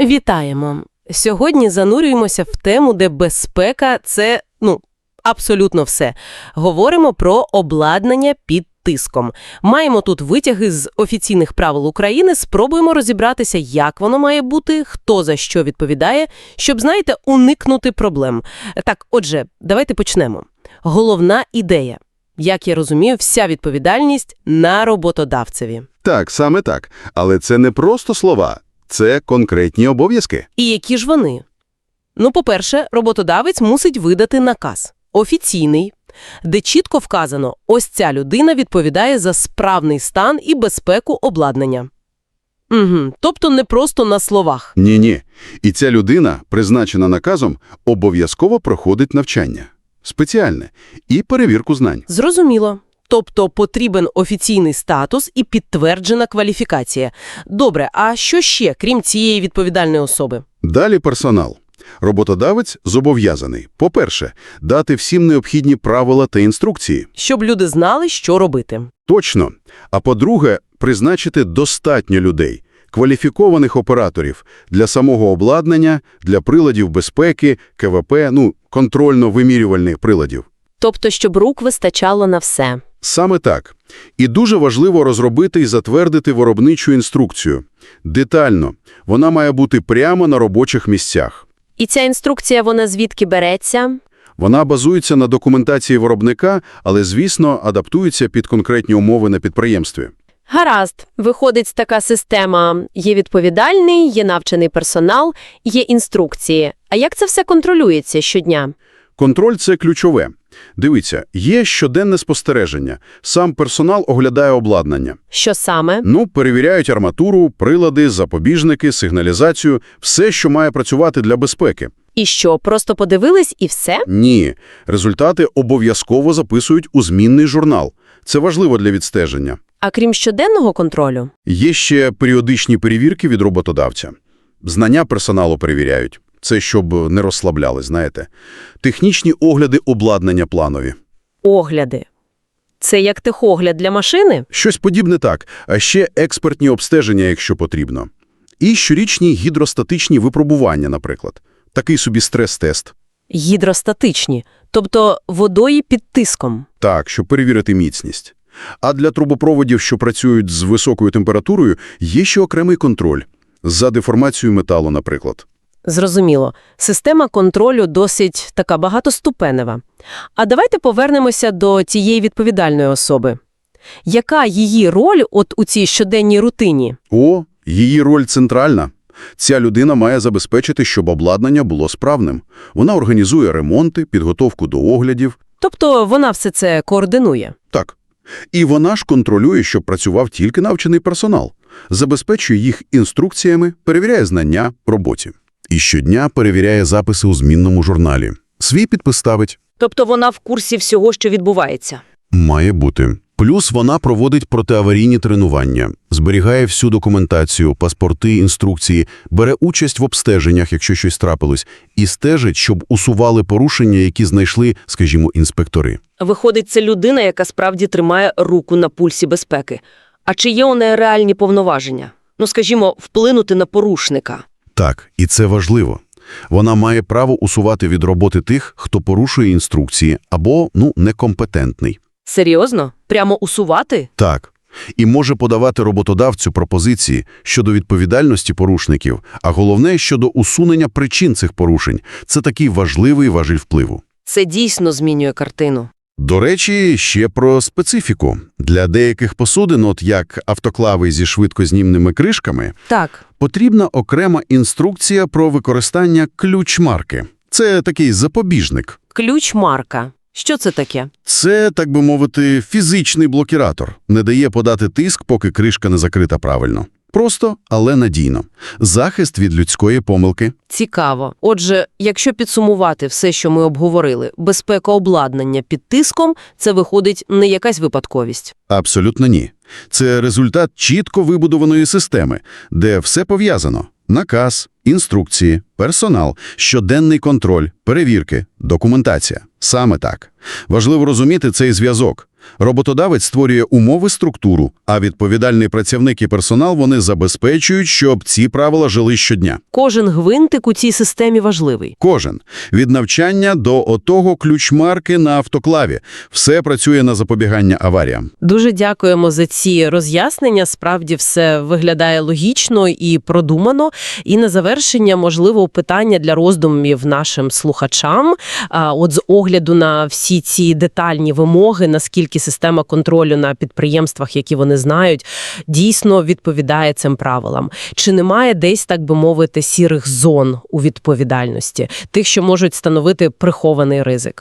Вітаємо! Сьогодні занурюємося в тему, де безпека – це, ну, абсолютно все. Говоримо про обладнання під тиском. Маємо тут витяги з офіційних правил України, спробуємо розібратися, як воно має бути, хто за що відповідає, щоб, знаєте, уникнути проблем. Так, отже, давайте почнемо. Головна ідея. Як я розумію, вся відповідальність на роботодавцеві. Так, саме так. Але це не просто слова, це конкретні обов'язки. І які ж вони? Ну, по-перше, роботодавець мусить видати наказ. Офіційний, де чітко вказано, ось ця людина відповідає за справний стан і безпеку обладнання. Угу. Тобто не просто на словах. Ні-ні. І ця людина, призначена наказом, обов'язково проходить навчання. Спеціальне. І перевірку знань. Зрозуміло. Тобто потрібен офіційний статус і підтверджена кваліфікація. Добре, а що ще, крім цієї відповідальної особи? Далі персонал. Роботодавець зобов'язаний, по-перше, дати всім необхідні правила та інструкції. Щоб люди знали, що робити. Точно. А по-друге, призначити достатньо людей, кваліфікованих операторів для самого обладнання, для приладів безпеки, КВП, ну, контрольно-вимірювальних приладів. Тобто, щоб рук вистачало на все. Саме так. І дуже важливо розробити і затвердити виробничу інструкцію. Детально. Вона має бути прямо на робочих місцях. І ця інструкція, вона звідки береться? Вона базується на документації виробника, але, звісно, адаптується під конкретні умови на підприємстві. Гаразд, виходить така система. Є відповідальний, є навчений персонал, є інструкції. А як це все контролюється щодня? Контроль – це ключове. Дивіться, є щоденне спостереження. Сам персонал оглядає обладнання. Що саме? Ну, перевіряють арматуру, прилади, запобіжники, сигналізацію, все, що має працювати для безпеки. І що, просто подивились і все? Ні. Результати обов'язково записують у змінний журнал. Це важливо для відстеження. А крім щоденного контролю? Є ще періодичні перевірки від роботодавця. Знання персоналу перевіряють. Це щоб не розслабляли, знаєте. Технічні огляди обладнання планові. Огляди. Це як техогляд для машини? Щось подібне так, а ще експертні обстеження, якщо потрібно. І щорічні гідростатичні випробування, наприклад. Такий собі стрес-тест. Гідростатичні, тобто водої під тиском. Так, щоб перевірити міцність. А для трубопроводів, що працюють з високою температурою, є ще окремий контроль. За деформацією металу, наприклад. Зрозуміло. Система контролю досить така багатоступенева. А давайте повернемося до цієї відповідальної особи. Яка її роль от у цій щоденній рутині? О, її роль центральна. Ця людина має забезпечити, щоб обладнання було справним. Вона організує ремонти, підготовку до оглядів. Тобто вона все це координує. Так. І вона ж контролює, щоб працював тільки навчений персонал. Забезпечує їх інструкціями, перевіряє знання роботі. І щодня перевіряє записи у змінному журналі. Свій підпис ставить. Тобто вона в курсі всього, що відбувається. Має бути. Плюс вона проводить протиаварійні тренування, зберігає всю документацію, паспорти, інструкції, бере участь в обстеженнях, якщо щось трапилось, і стежить, щоб усували порушення, які знайшли, скажімо, інспектори. Виходить, це людина, яка справді тримає руку на пульсі безпеки. А чи є у неї реальні повноваження? Ну, скажімо, вплинути на порушника. Так, і це важливо. Вона має право усувати від роботи тих, хто порушує інструкції або, ну, некомпетентний. Серйозно? Прямо усувати? Так. І може подавати роботодавцю пропозиції щодо відповідальності порушників, а головне – щодо усунення причин цих порушень. Це такий важливий важіль впливу. Це дійсно змінює картину. До речі, ще про специфіку. Для деяких посудин, от як автоклави зі швидкознімними кришками, Так. потрібна окрема інструкція про використання ключ-марки. Це такий запобіжник. Ключ марка. Що це таке? Це, так би мовити, фізичний блокіратор. Не дає подати тиск, поки кришка не закрита правильно. Просто, але надійно. Захист від людської помилки. Цікаво. Отже, якщо підсумувати все, що ми обговорили, безпека обладнання під тиском – це виходить не якась випадковість. Абсолютно ні. Це результат чітко вибудованої системи, де все пов'язано. Наказ, інструкції, персонал, щоденний контроль, перевірки, документація. Саме так. Важливо розуміти цей зв'язок. Роботодавець створює умови, структуру, а відповідальний працівник і персонал вони забезпечують, щоб ці правила жили щодня. Кожен гвинтик у цій системі важливий. Кожен. Від навчання до отого ключмарки на автоклаві. Все працює на запобігання аваріям. Дуже дякуємо за ці роз'яснення. Справді все виглядає логічно і продумано. І на завершення, можливо, питання для роздумів нашим слухачам. От з огляду на всі ці детальні вимоги, наскільки система контролю на підприємствах, які вони знають, дійсно відповідає цим правилам. Чи немає десь, так би мовити, сірих зон у відповідальності, тих, що можуть становити прихований ризик?